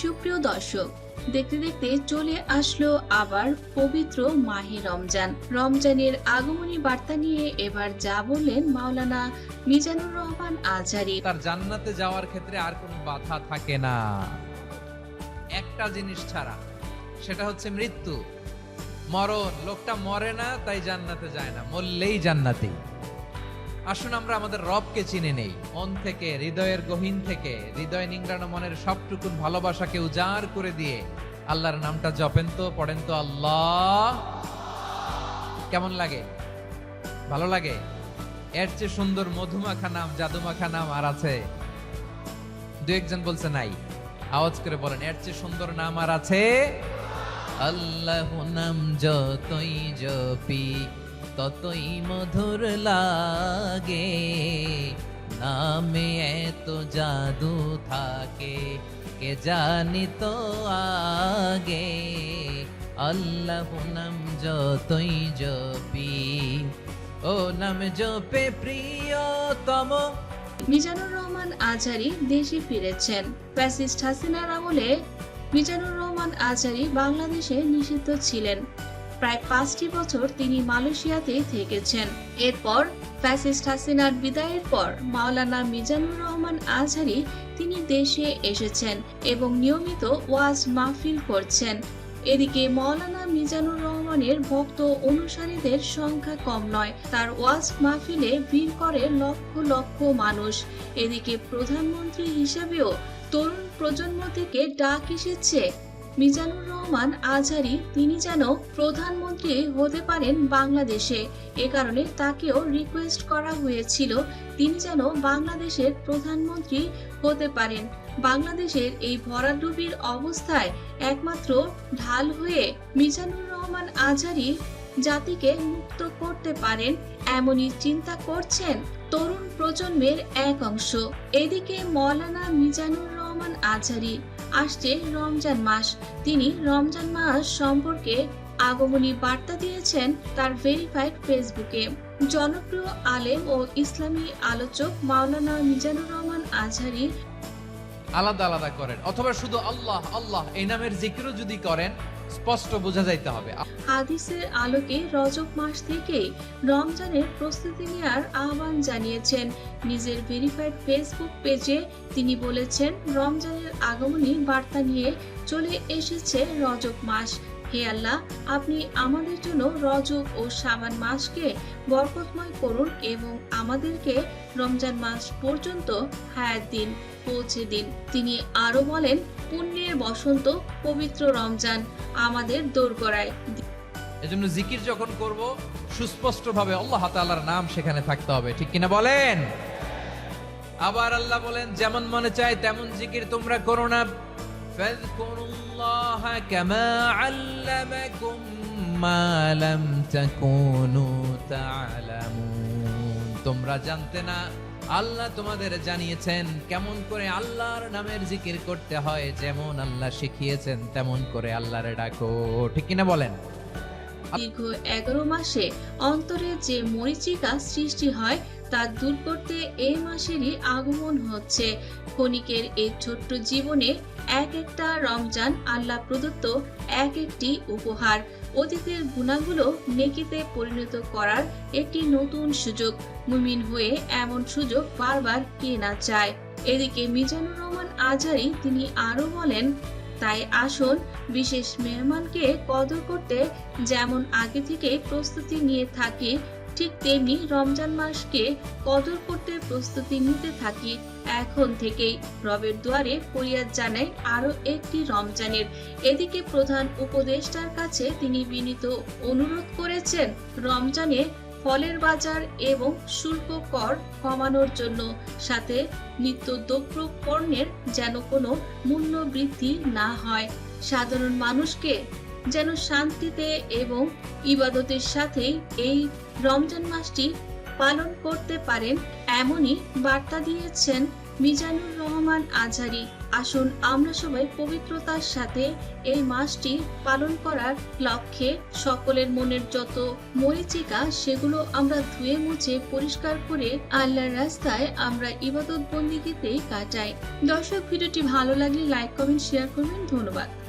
সুপ্রিয় দর্শক, দেখতে দেখতে চলে আসলো আবার পবিত্র মাহে রমজান। রমজানের আগমনী বার্তা নিয়ে এবার যা বললেন মাওলানা মিজানুর রহমান আজহারি তার জান্নাতে যাওয়ার ক্ষেত্রে আর কোনো বাধা থাকে না। একটা জিনিস ছাড়া, সেটা হচ্ছে মৃত্যু। মরণ, লোকটা মরে না, তাই জান্নাতে যায় না। মরলেই জান্নাতি আসুন আমরা আমাদের রবকে চিনে নেই। মন থেকে, হৃদয়ের গহীন থেকে, হৃদয় নিংড়ানো মনের সবটুকুন ভালোবাসাকে উজাড় করে দিয়ে আল্লাহর নামটা জপেন তো, পড়েন তো, আল্লাহ। কেমন লাগে? ভালো লাগে? এর চেয়ে সুন্দর মধুমাখা নাম, জাদুমাখা নাম আর আছে? দু একজন বলছে নাই। আওয়াজ করে বলেন, এর চেয়ে সুন্দর নাম আর আছে? আল্লাহ নাম যতই জপি ততই মধুর লাগে। নামে এত জাদু থাকে, কে জানি তো আগে? আল্লাহ নাম যতই জপি, ও নাম জপে প্রিয়তম। মিজানুর রহমান আজহারি দেশে ফিরেছেন। ফ্যাসিস্ট হাসিনার আমলে মিজানুর রহমান আজহারি বাংলাদেশে নিষিদ্ধ ছিলেন। প্রায় পাঁচটি বছর তিনি মালয়েশিয়াতে থেকেছেন। এরপর ফ্যাসিস্ট হাসিনার বিদায়ের পর মাওলানা মিজানুর রহমান আজহারি তিনি দেশে এসেছেন এবং নিয়মিত ওয়াজ মাহফিল করছেন। এদিকে মৌলানা মিজানুর রহমানের ভক্ত অনুসারীদের সংখ্যা কম নয়, তার ওয়াজ মাহফিলে ভিড় করে লক্ষ লক্ষ মানুষ। এদিকে প্রধানমন্ত্রী হিসেবেও তরুণ প্রজন্ম থেকে ডাক এসেছে। মিজানুর রহমান আজহারি তিনি যেন প্রধানমন্ত্রী হতে পারেন বাংলাদেশে। এ কারণে তাকেও রিকোয়েস্ট করা হয়েছিল তিনি যেন বাংলাদেশের প্রধানমন্ত্রী হতে পারেন। বাংলাদেশের এই ভরাডুবির অবস্থায় একমাত্র ঢাল হয়ে মিজানুর রহমান আজহারি জাতিকে মুক্ত করতে পারেন এমনই চিন্তা করছেন তরুণ প্রজন্মের এক অংশ। এদিকে মৌলানা মিজানুর রহমান আজহারি আসছে রমজান মাস। তিনি রমজান মাস সম্পর্কে আগমনী বার্তা দিয়েছেন তার ভেরিফাইড ফেসবুকে জনপ্রিয় আলেম ও ইসলামী আলোচক মাওলানা মিজানুর রহমান আজহারি আলাদা আলাদা করেন। অথবা শুধু আল্লাহ আল্লাহ, এই নামের জিকিরও যদি করেন, স্পষ্ট বোঝা যাইতে হবে। হাদিসের আলোকে রজব মাস থেকে রমজানের প্রস্তুতি নেওয়ার আহ্বান জানিয়েছেন। নিজের ভেরিফাইড ফেসবুক পেজে তিনি বলেছেন, রমজানের আগমনী বার্তা নিয়ে চলে এসেছে রজব মাস। হে আল্লাহ, আপনি আমাদের জন্য রজব ও সাবান মাসকে বরকতময় করুন এবং আমাদেরকে রমজান মাস পর্যন্ত হায়াত দিন, পৌঁছে দিন। তিনি আরও বলেন, পুণ্যের বসন্ত পবিত্র রমজান আমাদের দোরগড়ায় এজন্য জিকির যখন করব সুস্পষ্ট ভাবে আল্লাহ তাআলার নাম সেখানে থাকতে হবে। ঠিক কিনা বলেন? আবার আল্লাহ বলেন, যেমন মনে চায়, তেমন জিকির তোমরা করো না। ফাযকুরুল্লাহ كما علمكم ما لم تكونوا تعلمون. তোমরা জানতে না, আল্লাহ তোমাদের জানিয়েছেন, কেমন করে আল্লাহর নামের জিকির করতে হয়, যেমন আল্লাহ শিখিয়েছেন, তেমন করে আল্লাহরে ডাকো। ঠিক কিনা বলেন? দীর্ঘ এগারো মাসে অন্তরে যে মরিচিকা সৃষ্টি হয়, তা দূর করতে এই মাসেরই আগমন হচ্ছে। ক্ষণিকের এই ছোট্ট জীবনে এক একটা রমজান আল্লাহ প্রদত্ত এক একটি উপহার। অতীতের গুণাগুলো নেকিতে পরিণত করার একটি নতুন সুযোগ। মুমিন হয়ে এমন সুযোগ বারবার কে না চায়। এদিকে মিজানুর রহমান আজহারি তিনি আরও বলেন তাই আসুন বিশেষ মেহমানকে কদর করতে যেমন আগে থেকে প্রস্তুতি নিয়ে থাকি, ঠিক তেমনি রমজান মাসকে কদর করতে প্রস্তুতি নিতে থাকি। এখন থেকেই রবের দুয়ারে ফরিয়াদ জানাই আরও একটি রমজানের। এদিকে প্রধান উপদেষ্টার কাছে তিনি বিনীত অনুরোধ করেছেন, রমজানে ফলের বাজার এবং শুল্ক কর কমানোর জন্য সাথে নিত্য দ্রব্য পণ্যের যেন কোনো মূল্য বৃদ্ধি না হয়। সাধারণ মানুষকে যেন শান্তিতে এবং ইবাদতের সাথে এই রমজান মাসটি পালন করতে পারেন, এমনই বার্তা দিয়েছেন মিজানুর রহমান আজহারি আসুন আমরা সবাই পবিত্রতার সাথে এই মাসটি পালন করার লক্ষ্যে সকলের মনের যত মরিচিকা, সেগুলো আমরা ধুয়ে মুছে পরিষ্কার করে আল্লাহর রাস্তায় আমরা ইবাদত বন্দিগিতেই কাটাই। দর্শক, ভিডিওটি ভালো লাগলে লাইক কমেন্ট শেয়ার করবেন। ধন্যবাদ।